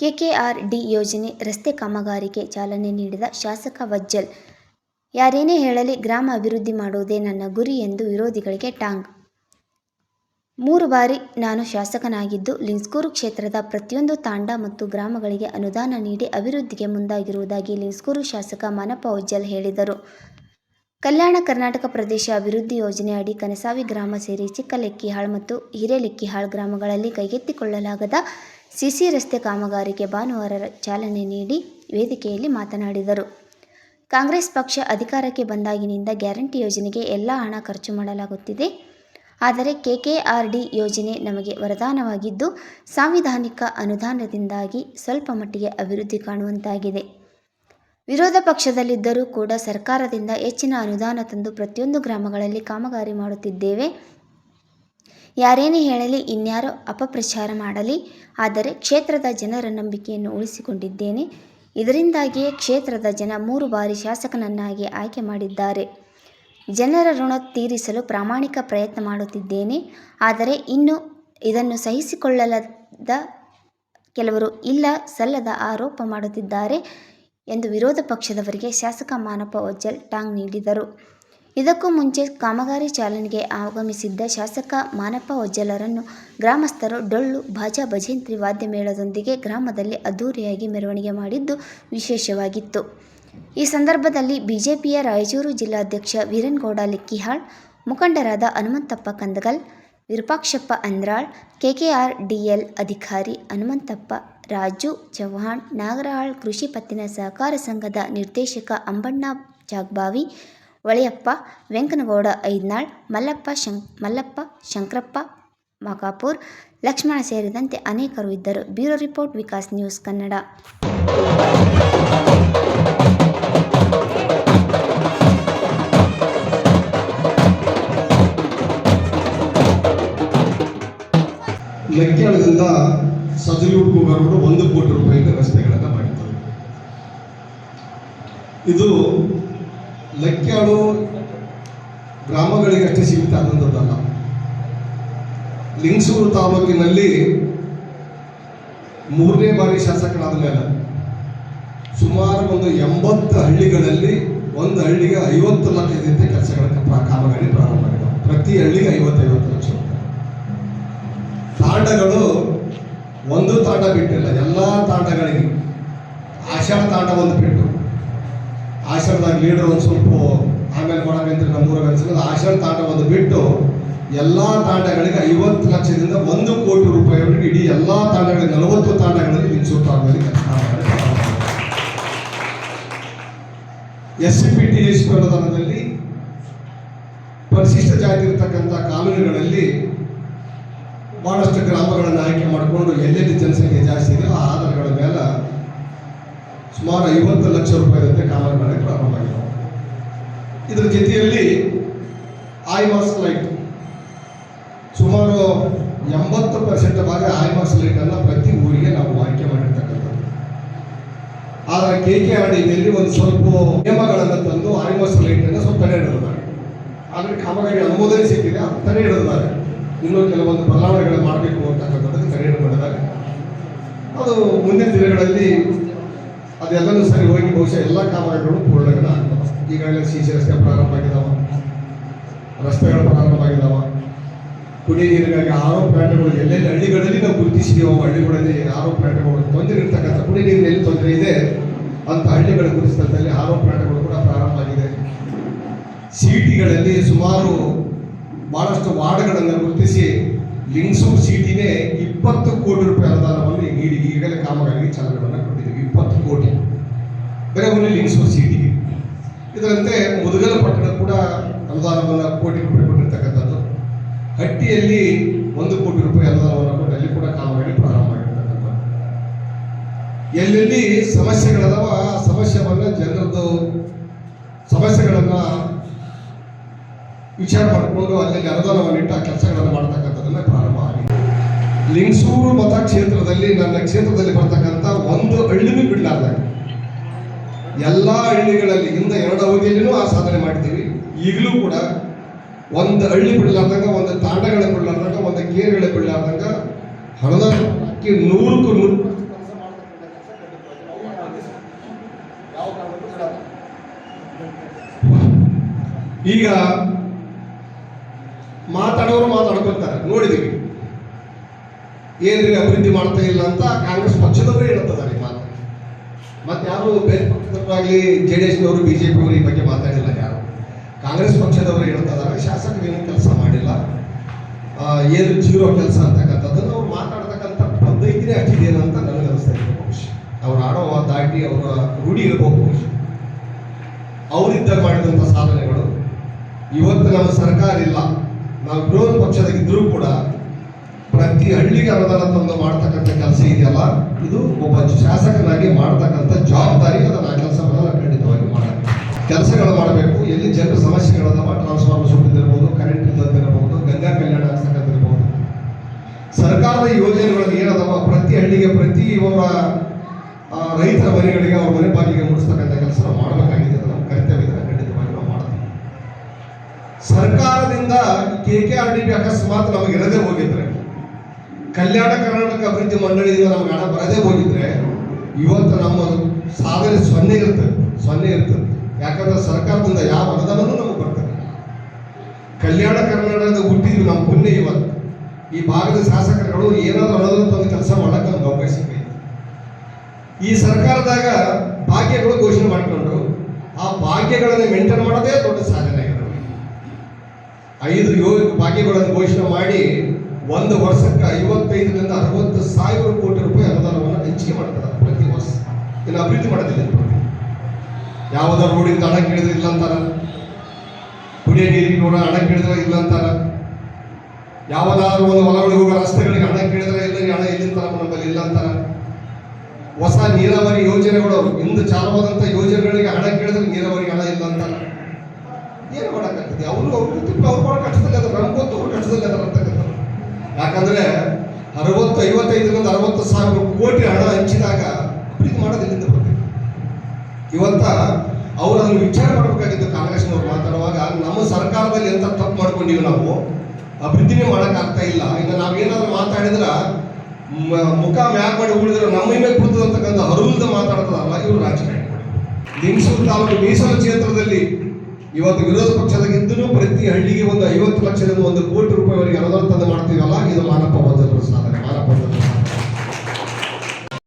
KKR D ಯೋಜನೆ ರಸ್ತೆ ಕಾಮಗಾರಿಗೆ ಚಾಲನೆ ನೀಡಿದ ಶಾಸಕ ವಜ್ಜಲ್, ಯಾರೇನೇ ಹೇಳಲಿ ಗ್ರಾಮ ಅಭಿವೃದ್ಧಿ ಮಾಡುವುದೇ ನನ್ನ ಗುರಿ ಎಂದು ವಿರೋಧಿಗಳಿಗೆ ಟಾಂಗ್. ಮೂರು ಬಾರಿ ನಾನು ಶಾಸಕನಾಗಿದ್ದು ಲಿನ್ಸ್ಕೂರು ಕ್ಷೇತ್ರದ ಪ್ರತಿಯೊಂದು ತಾಂಡ ಮತ್ತು ಗ್ರಾಮಗಳಿಗೆ ಅನುದಾನ ನೀಡಿ ಅಭಿವೃದ್ಧಿಗೆ ಮುಂದಾಗಿರುವುದಾಗಿ ಲಿನ್ಸ್ಕೂರು ಶಾಸಕ ಮಾನಪ್ಪ ಉಜ್ಜಲ್ ಹೇಳಿದರು. ಕಲ್ಯಾಣ ಕರ್ನಾಟಕ ಪ್ರದೇಶ ಅಭಿವೃದ್ಧಿ ಯೋಜನೆ ಅಡಿ ಕನಸಾವಿ ಗ್ರಾಮ ಸೇರಿ ಚಿಕ್ಕಲೆಕ್ಕಿಹಾಳ್ ಮತ್ತು ಹಿರೇಲೆಕ್ಕಿಹಾಳ್ ಗ್ರಾಮಗಳಲ್ಲಿ ಕೈಗೆತ್ತಿಕೊಳ್ಳಲಾಗದ ಸಿಸಿ ರಸ್ತೆ ಕಾಮಗಾರಿಗೆ ಭಾನುವಾರ ಚಾಲನೆ ನೀಡಿ ವೇದಿಕೆಯಲ್ಲಿ ಮಾತನಾಡಿದರು. ಕಾಂಗ್ರೆಸ್ ಪಕ್ಷ ಅಧಿಕಾರಕ್ಕೆ ಬಂದಾಗಿನಿಂದ ಗ್ಯಾರಂಟಿ ಯೋಜನೆಗೆ ಎಲ್ಲ ಹಣ ಖರ್ಚು ಮಾಡಲಾಗುತ್ತಿದೆ. ಆದರೆ ಕೆಕೆಆರ್ಡಿ ಯೋಜನೆ ನಮಗೆ ವರದಾನವಾಗಿದ್ದು, ಸಾಂವಿಧಾನಿಕ ಅನುದಾನದಿಂದಾಗಿ ಸ್ವಲ್ಪ ಮಟ್ಟಿಗೆ ಅಭಿವೃದ್ಧಿ ಕಾಣುವಂತಾಗಿದೆ. ವಿರೋಧ ಪಕ್ಷದಲ್ಲಿದ್ದರೂ ಕೂಡ ಸರ್ಕಾರದಿಂದ ಹೆಚ್ಚಿನ ಅನುದಾನ ತಂದು ಪ್ರತಿಯೊಂದು ಗ್ರಾಮಗಳಲ್ಲಿ ಕಾಮಗಾರಿ ಮಾಡುತ್ತಿದ್ದೇವೆ. ಯಾರೇನೇ ಹೇಳಲಿ, ಇನ್ಯಾರೋ ಅಪಪ್ರಚಾರ ಮಾಡಲಿ, ಆದರೆ ಕ್ಷೇತ್ರದ ಜನರ ನಂಬಿಕೆಯನ್ನು ಉಳಿಸಿಕೊಂಡಿದ್ದೇನೆ. ಇದರಿಂದಾಗಿಯೇ ಕ್ಷೇತ್ರದ ಜನ ಮೂರು ಬಾರಿ ಶಾಸಕನನ್ನಾಗಿ ಆಯ್ಕೆ ಮಾಡಿದ್ದಾರೆ. ಜನರ ಋಣ ತೀರಿಸಲು ಪ್ರಾಮಾಣಿಕ ಪ್ರಯತ್ನ ಮಾಡುತ್ತಿದ್ದೇನೆ, ಆದರೆ ಇನ್ನು ಇದನ್ನು ಸಹಿಸಿಕೊಳ್ಳಲದ ಕೆಲವರು ಇಲ್ಲ, ಸಲ್ಲದ ಆರೋಪ ಮಾಡುತ್ತಿದ್ದಾರೆ ಎಂದು ವಿರೋಧ ಪಕ್ಷದವರಿಗೆ ಶಾಸಕ ಮಾನಪ್ಪ ಒಜ್ಜಲ್ ಟಾಂಗ್ ನೀಡಿದರು. ಇದಕ್ಕೂ ಮುಂಚೆ ಕಾಮಗಾರಿ ಚಾಲನೆಗೆ ಆಗಮಿಸಿದ್ದ ಶಾಸಕ ಮಾನಪ್ಪ ಒಜ್ಜಲರನ್ನು ಗ್ರಾಮಸ್ಥರು ಡೊಳ್ಳು ಬಾಜಾ ಭಜಂತ್ರಿ ವಾದ್ಯ ಮೇಳದೊಂದಿಗೆ ಗ್ರಾಮದಲ್ಲಿ ಅದ್ದೂರಿಯಾಗಿ ಮೆರವಣಿಗೆ ಮಾಡಿದ್ದು ವಿಶೇಷವಾಗಿತ್ತು. ಈ ಸಂದರ್ಭದಲ್ಲಿ ಬಿಜೆಪಿಯ ರಾಯಚೂರು ಜಿಲ್ಲಾಧ್ಯಕ್ಷ ವೀರನಗೌಡ ಲಿಕ್ಕಿಹಾಳ್, ಮುಖಂಡರಾದ ಹನುಮಂತಪ್ಪ ಕಂದಗಲ್, ವಿರೂಪಾಕ್ಷಪ್ಪ ಅಂದ್ರಾಳ್, ಕೆಕೆಆರ್ ಡಿಎಲ್ ಅಧಿಕಾರಿ ಹನುಮಂತಪ್ಪ, ರಾಜು ಚವ್ಹಾಣ್, ನಾಗರಹಾಳ್ ಕೃಷಿ ಪತ್ತಿನ ಸಹಕಾರ ಸಂಘದ ನಿರ್ದೇಶಕ ಅಂಬಣ್ಣ ಜಾಗ್ಬಾವಿ ಹೊಳೆಯಪ್ಪ ವೆಂಕನಗೌಡ ಐದ್ನಾಳ್, ಮಲ್ಲಪ್ಪ ಶಂ, ಮಲ್ಲಪ್ಪ ಶಂಕರಪ್ಪ ಮಕಾಪುರ್ ಲಕ್ಷ್ಮಣ ಸೇರಿದಂತೆ ಅನೇಕರು ಇದ್ದರು. Bureau report, Vikas news Kannada. ಮೆಕ್ಕೆಳದಿಂದ ಸಜಲೂರು ಕೂಗರೋಡು ಒಂದು ಕೋಟಿ ರೂಪಾಯಿ ರಸ್ತೆಗಳನ್ನು ಮಾಡಿದ್ದಾರೆ. ಇದು ಲೆಕ್ಕಾಳು ಗ್ರಾಮಗಳಿಗೆ ಅಷ್ಟೇ ಸೀಮಿತ ಆದಂಥದ್ದಲ್ಲ. ಲಿಂಗಸೂರು ತಾಲೂಕಿನಲ್ಲಿ ಮೂರನೇ ಬಾರಿ ಶಾಸಕರಾದ ಮೇಲೆ ಸುಮಾರು ಒಂದು ಎಂಬತ್ತು ಹಳ್ಳಿಗಳಲ್ಲಿ ಒಂದು ಹಳ್ಳಿಗೆ ಐವತ್ತು ಲಕ್ಷದಂತೆ ಕೆಲಸಗಳ ಕಾಮಗಾರಿ ಪ್ರಾರಂಭ ಆಗಿದೆ. ಪ್ರತಿ ಹಳ್ಳಿಗೆ ಐವತ್ತೈವತ್ತು ಲಕ್ಷ ತಾಂಡಗಳು ಒಂದು ತಾಂಡ ಬಿಟ್ಟಿಲ್ಲ, ಎಲ್ಲ ತಾಂಡಗಳಿಗೆ ಆಷಾಢ ತಾಂಡ ಒಂದು ಬಿಟ್ಟು. ಆಷಾಢದಾಗ ಲೀಡರ್ ಒಂದು ಸ್ವಲ್ಪ ಆಮೇಲೆ ಮಾಡಬೇಕಂತ ನಮ್ಮೂರಾಗ ಅನ್ಸಿದ್ರೆ ಆಶ್ರಮ ತಾಂಡ ಒಂದು ಬಿಟ್ಟು ಎಲ್ಲ ತಾಂಡಗಳಿಗೆ ಐವತ್ತು ಲಕ್ಷದಿಂದ ಒಂದು ಕೋಟಿ ರೂಪಾಯಿವರೆಗೆ ಇಡೀ ಎಲ್ಲ ತಾಂಡಗಳಿಗೆ, ನಲವತ್ತು ತಾಂಡಗಳಲ್ಲಿ ನಿಲ್ಲಿಸುವ ತಾಂಡದಲ್ಲಿ ಕೆಲಸ S C P T S ಪರಿಶಿಷ್ಟ ಜಾತಿ ಇರತಕ್ಕಂಥ ಕಾಲೋನಿಗಳಲ್ಲಿ ಬಹಳಷ್ಟು ಗ್ರಾಮಗಳನ್ನು ಆಯ್ಕೆ ಮಾಡಿಕೊಂಡು ಎಲ್ಲೆಲ್ಲಿ ಜನಸಂಖ್ಯೆ ಜಾಸ್ತಿ ಇದೆ ಆ ಆಧಾರಗಳ ಮೇಲೆ ಸುಮಾರು ಐವತ್ತು ಲಕ್ಷ ರೂಪಾಯಿದಂತೆ ಮೇಲೆ ಪ್ರಾರಂಭ ಪ್ರಾರಂಭವಾಗಿದೆ ಇದರ ಜೊತೆಯಲ್ಲಿ ಆಯ್ಮಾಸ್ ಲೈಟ್. ಸುಮಾರು ಎಂಬತ್ತು ಪರ್ಸೆಂಟ್ ಭಾಗ ಆಯ್ಮಾಸ್ ಲೈಟನ್ನು ಪ್ರತಿ ಊರಿಗೆ ನಾವು ಆಯ್ಕೆ ಮಾಡಿರ್ತಕ್ಕಂಥದ್ದು. ಆದರೆ ಕೆ ಕೆ ಆರ್ ಡಿಯಲ್ಲಿ ಒಂದು ಸ್ವಲ್ಪ ನಿಯಮಗಳನ್ನು ತಂದು ಆಯ್ಮಾಸ್ ಲೈಟನ್ನು ಸ್ವಲ್ಪ ತಡೆ ಹಿಡಿದಿದ್ದಾರೆ ಆದರೆ ಕಾಮಗಾರಿ ಅನುಮೋದನೆ ಸಿಕ್ಕಿದೆ, ಅದು ತಡೆ ಹಿಡಿದಿದ್ದಾರೆ ಇನ್ನೂ ಕೆಲವೊಂದು ಬದಲಾವಣೆಗಳು ಮಾಡಬೇಕು ಅಂತಕ್ಕಂಥದ್ದು ತಡೆ ಮಾಡಿದಾಗ ಅದು ಮುಂದಿನ ದಿನಗಳಲ್ಲಿ ಅದೆಲ್ಲನೂ ಸರಿ ಹೋಗಿ ಬಹುಶಃ ಎಲ್ಲ ಕಾಮಗಾರಿಗಳು ಪೂರ್ಣಗಳ ಈಗಾಗಲೇ ಸಿ ಸಿ ರಸ್ತೆ ಪ್ರಾರಂಭ ಆಗಿದಾವ. ರಸ್ತೆಗಳು ಪ್ರಾರಂಭ ಆಗಿದಾವ. ಕುಡಿಯ ನೀರಿಗಾಗಿ ಆರೋ ಪ್ಲಾಂಟ್ಗಳು ಎಲ್ಲೆಲ್ಲಿ ಹಳ್ಳಿಗಳಲ್ಲಿ ನಾವು ಗುರುತಿಸಿದೀವೋ, ಹಳ್ಳಿಗಳಲ್ಲಿ ಆರೋ ಪ್ಲಾಂಟ್ಗಳು ತೊಂದರೆ ಇರ್ತಕ್ಕಂಥ ಕುಡಿಯ ನೀರಿನ ಎಲ್ಲಿ ತೊಂದರೆ ಇದೆ ಅಂತ ಹಳ್ಳಿಗಳ ಗುರುತಿಸಿದಲ್ಲಿ ಆರೋ ಪ್ಲಾಂಟ್ಗಳು ಕೂಡ ಪ್ರಾರಂಭ ಆಗಿದೆ. ಸಿಟಿಗಳಲ್ಲಿ ಸುಮಾರು ಬಹಳಷ್ಟು ವಾರ್ಡ್ಗಳನ್ನು ಗುರುತಿಸಿ ಲಿಂಗ್ಸೂರ್ ಸಿಟಿನೇ ಇಪ್ಪತ್ತು ಕೋಟಿ ರೂಪಾಯಿ ಅನುದಾನವನ್ನು ನೀಡಿ ಈಗಲೇ ಕಾಮಗಾರಿಗೆ ಚಾಲನೆಗಳನ್ನು ಕೊಟ್ಟಿದ್ದೀವಿ. ಇಪ್ಪತ್ತು ಕೋಟಿ. ಬರೀ ಒಂದು ಲಿಂಗ್ಸೂರ್ ಸಿಟಿಗೆ ಇದರಂತೆ ಮುದುಗಲ ಪಟ್ಟಣ ಕೂಡ ಅನುದಾನವನ್ನು ಕೋಟಿ ರೂಪಾಯಿ ಕೊಟ್ಟಿರ್ತಕ್ಕಂಥದ್ದು. ಹಟ್ಟಿಯಲ್ಲಿ ಒಂದು ಕೋಟಿ ರೂಪಾಯಿ ಅನುದಾನವನ್ನು ಕೊಟ್ಟು ಅಲ್ಲಿ ಕೂಡ ಕಾಮಗಾರಿ ಪ್ರಾರಂಭ ಮಾಡಿರ್ತಕ್ಕಂಥದ್ದು. ಎಲ್ಲೆಲ್ಲಿ ಸಮಸ್ಯೆಗಳದಾವ ಆ ಸಮಸ್ಯೆವನ್ನು ಜನರದ್ದು ಸಮಸ್ಯೆಗಳನ್ನು ವಿಚಾರ ಮಾಡಿಕೊಂಡು ಅಲ್ಲಿ ಅನುದಾನವನ್ನು ಆ ಕೆಲಸಗಳನ್ನು ಮಾಡ್ತಕ್ಕಂಥದ್ದನ್ನ ಪ್ರಾರಂಭ ಆಗಿದೆ. ಲಿಂಗಸೂರು ಮತಕ್ಷೇತ್ರದಲ್ಲಿ ನನ್ನ ಕ್ಷೇತ್ರದಲ್ಲಿ ಬರ್ತಕ್ಕಂಥ ಒಂದು ಹಳ್ಳಿನೂ ಬಿಡಲಾರ್ದಾಗ. ಎಲ್ಲಾ ಹಳ್ಳಿಗಳಲ್ಲಿ ಹಿಂದೆ ಎರಡು ಅವಧಿಯಲ್ಲಿನೂ ಆ ಸಾಧನೆ ಮಾಡ್ತೀವಿ. ಈಗಲೂ ಕೂಡ ಒಂದು ಹಳ್ಳಿ ಬಿಡಲಾರ್ದಂಗ, ಒಂದು ತಾಂಡಗಳ ಬಿಡ್ಲಾರ್ದಂಗ, ಒಂದು ಕೇರಿಗಳ ಬಿಡಲಾರ್ದಂಗ ಹಣದ ನೂರಕ್ಕೂ ನೂರು ಈಗ ಮಾತಾಡೋರು ಮಾತಾಡ್ಕೊತಾರೆ. ನೋಡಿದೀವಿ. ಏನ್ರಿ ಅಭಿವೃದ್ಧಿ ಮಾಡ್ತಾ ಇಲ್ಲ ಅಂತ ಕಾಂಗ್ರೆಸ್ ಪಕ್ಷದವರು ಮತ್ತೆ ಯಾರು ಬೇರೆ ಪಕ್ಷದವರಾಗಲಿ ಜೆ ಡಿ ಎಸ್ನವರು ಬಿ ಜೆ ಪಿಯವರು ಈ ಬಗ್ಗೆ ಮಾತಾಡಿಲ್ಲ ಯಾರು? ಕಾಂಗ್ರೆಸ್ ಪಕ್ಷದವರು ಹೇಳ್ತಿದ್ದಾರೆ ಶಾಸಕರು ಏನು ಕೆಲಸ ಮಾಡಿಲ್ಲ. ಏನು ಜೀರೋ ಕೆಲಸ ಅಂತಕ್ಕಂಥದ್ದನ್ನು ಅವ್ರು ಮಾತಾಡ್ತಕ್ಕಂಥ ಪದ್ಧತಿನೇ ಅಷ್ಟಿದೆಯೇನೋ ಅಂತ ನನಗೆ ಅನಿಸ್ತಾ ಇದೆ ಬಹುಶಃ. ಅವ್ರು ಆಡೋ ದಾಟಿ ಅವರ ರೂಢಿ ಇರಬಹುದು ಬಹುಶಃ. ಅವರಿದ್ದ ಮಾಡಿದಂಥ ಸಾಧನೆಗಳು, ಇವತ್ತು ನಮ್ಮ ಸರ್ಕಾರ ಇಲ್ಲ. ನಾವು ವಿರೋಧ ಪಕ್ಷದಾಗಿದ್ದರೂ ಕೂಡ ಪ್ರತಿ ಹಳ್ಳಿಗೆ ಅನುದಾನ ತಂದು ಮಾಡ್ತಕ್ಕಂಥ ಕೆಲಸ ಇದೆಯಲ್ಲ ಇದು ಒಬ್ಬ ಶಾಸಕನಾಗಿ ಮಾಡ್ತಕ್ಕಂಥ ಜವಾಬ್ದಾರಿ ಅದನ್ನು ಆ ಕೆಲಸವನ್ನು ಖಂಡಿತವಾಗಿ ಮಾಡಬೇಕು. ಕೆಲಸಗಳು ಮಾಡಬೇಕು ಎಲ್ಲಿ ಜನರ ಸಮಸ್ಯೆಗಳದಾವ ಟ್ರಾನ್ಸ್ಫಾರ್ಮರ್ ಸುಟ್ಟಿದ್ದಿರಬಹುದು ಕರೆಂಟ್ ಇರಬಹುದು ಗಂಗಾ ಕಲ್ಯಾಣ ಆಗ್ತಕ್ಕಂಥಿರ್ಬೋದು ಸರ್ಕಾರದ ಯೋಜನೆಗಳಲ್ಲಿ ಏನದವ ಪ್ರತಿ ಹಳ್ಳಿಗೆ ಪ್ರತಿ ಅವರ ಆ, ರೈತರ ಮನೆಗಳಿಗೆ ಅವ್ರ ಮನೆ ಬಾಗಿಲಿಗೆ ಮುಡಿಸ್ತಕ್ಕಂಥ ಕೆಲಸ ಮಾಡಬೇಕಾಗಿದೆ ನಮ್ಮ ಕರ್ತವ್ಯ ಇದೆ ಖಂಡಿತವಾಗಿ ನಾವು ಮಾಡ್ತೀವಿ. ಸರ್ಕಾರದಿಂದ K K R D B ಅಕಸ್ಮಾತ್ ನಮಗೆ ಇರದೇ ಹೋಗಿದ್ರೆ ಕಲ್ಯಾಣ ಕರ್ನಾಟಕ ಅಭಿವೃದ್ಧಿ ಮಂಡಳಿಯಿಂದ ನಮ್ಗೆ ಹಣ ಬರದೇ ಹೋಗಿದ್ರೆ ಇವತ್ತು ನಮ್ಮ ಸಾವಿರ ಸೊನ್ನೆ ಇರ್ತದೆ ಸೊನ್ನೆ ಇರ್ತದೆ ಯಾಕಂದ್ರೆ ಸರ್ಕಾರದಿಂದ ಯಾವ ಅನುದಾನನೂ ನಮಗೆ ಬರ್ತದೆ. ಕಲ್ಯಾಣ ಕರ್ನಾಟಕದ ಹುಟ್ಟಿದ್ವಿ ನಮ್ಮ ಪುಣ್ಯ ಇವತ್ತು. ಈ ಭಾಗದ ಶಾಸಕರುಗಳು ಏನಾದರೂ ಅನುದಾನ ತಂದು ಕೆಲಸ ಮಾಡಕ್ಕೆ ನಮ್ಗೆ ಅವಕಾಶ ಈ ಸರ್ಕಾರದಾಗ ಭಾಗ್ಯಗಳು ಘೋಷಣೆ ಮಾಡಿಕೊಂಡು ಆ ಭಾಗ್ಯಗಳನ್ನು ಮೇಂಟೈನ್ ಮಾಡೋದೇ ದೊಡ್ಡ ಸಾಧನೆ ಆಗಿದೆ ಐದು ಯೋಗ ಭಾಗ್ಯಗಳನ್ನು ಘೋಷಣೆ ಮಾಡಿ ಒಂದು ವರ್ಷಕ್ಕೆ ಐವತ್ತೈದರಿಂದ ಅರವತ್ತು ಸಾವಿರ ಕೋಟಿ ರೂಪಾಯಿ ಅನುದಾನವನ್ನು ಹಂಚಿಕೆ ಮಾಡ್ತಾರೆ ಪ್ರತಿ ವರ್ಷ. ಇಲ್ಲಿ, ಅಭಿವೃದ್ಧಿ ಮಾಡೋದಿಲ್ಲ. ಯಾವುದೋ ರೋಡಿಂದ ಹಣ ಕೇಳಿದ್ರೆ ಇಲ್ಲ ಅಂತಾರ. ಕುಡಿಯೋ ನೀರಿಗೆ ಹಣ ಕೇಳಿದ್ರೆ ಇಲ್ಲ ಅಂತಾರ. ಯಾವುದಾದ್ರೂ ಒಂದು ಹೊಲಗಳಿಗೆ ಹೋಗೋ ರಸ್ತೆಗಳಿಗೆ ಹಣ ಕೇಳಿದ್ರೆ ಇಲ್ಲ ಹಣ ಎಲ್ಲಿಂದ ತರಪ್ಪ ನಮ್ಮಲ್ಲಿ ಇಲ್ಲ ಅಂತಾರ. ಹೊಸ ನೀರಾವರಿ ಯೋಜನೆಗಳು, ಇಂದು ಚಾಲುವಾದಂಥ ಯೋಜನೆಗಳಿಗೆ ಹಣ ಕೇಳಿದ್ರೆ ನೀರಾವರಿ ಹಣ ಇಲ್ಲ ಅಂತಾರ. ಏನು ಮಾಡೋಕ್ಕಾಗ್ತದೆ? ಅವರು ಅವ್ರು ಅವ್ರು ಕಟ್ಟದಲ್ಲಿ ಅದಾರ. ನಮ್ಗೆ ಅವ್ರು ಕಷ್ಟದಲ್ಲಿ ಅದರ ಅಂತಕ್ಕಂಥದ್ದು ಯಾಕಂದ್ರೆ ಅರವತ್ತು, ಐವತ್ತೈದರಿಂದ ಅರವತ್ತು ಸಾವಿರ ಕೋಟಿ ಹಣ ಹಂಚಿದಾಗ ಅಭಿವೃದ್ಧಿ ಮಾಡೋದಿಲ್ಲಿಂದ ಬರ್ತದೆ ಇವತ್ತ ಅವರು ಅದನ್ನು ವಿಚಾರ ಮಾಡಬೇಕಾಗಿತ್ತು ಕಾಂಗ್ರೆಸ್ನವ್ರು ಮಾತಾಡುವಾಗ, ನಮ್ಮ ಸರ್ಕಾರದಲ್ಲಿ ಎಂತ ತಪ್ಪು ಮಾಡ್ಕೊಂಡಿವಿ ನಾವು? ಅಭಿವೃದ್ಧಿನೇ ಮಾಡೋಕ್ಕಾಗ್ತಾ ಇಲ್ಲ. ಈಗ ನಾವೇನಾದ್ರೂ ಮಾತಾಡಿದ್ರ ಮುಖ ಮ್ಯಾಗ ಮಾಡಿ ಉಳಿದ್ರೆ ನಮ್ಮ ಮೇಲೆ ಕುಳಿತದ ಅಂತಕ್ಕಂಥ ಹರುಲ್ದ ಮಾತಾಡ್ತದಲ್ಲ ಇವರು ರಾಜಕಾರಣಿ. ಲಿಂಗಸೂರು ತಾಲೂಕು ಮೀಸಲು ಕ್ಷೇತ್ರದಲ್ಲಿ ಇವತ್ತು ವಿರೋಧ ಪಕ್ಷದಗಿಂತಲೂ ಪ್ರತಿ ಹಳ್ಳಿಗೆ ಒಂದು ಐವತ್ತು ಲಕ್ಷದಿಂದ ಒಂದು ಕೋಟಿ ರೂಪಾಯಿವರೆಗೆ ಅನುದಾನ ತಂದು ಮಾಡ್ತೀವಲ್ಲ, ಇದು ಮಾನವ ಪ್ರಸಾದ ಮಾನವ ಪ್ರಸಾದ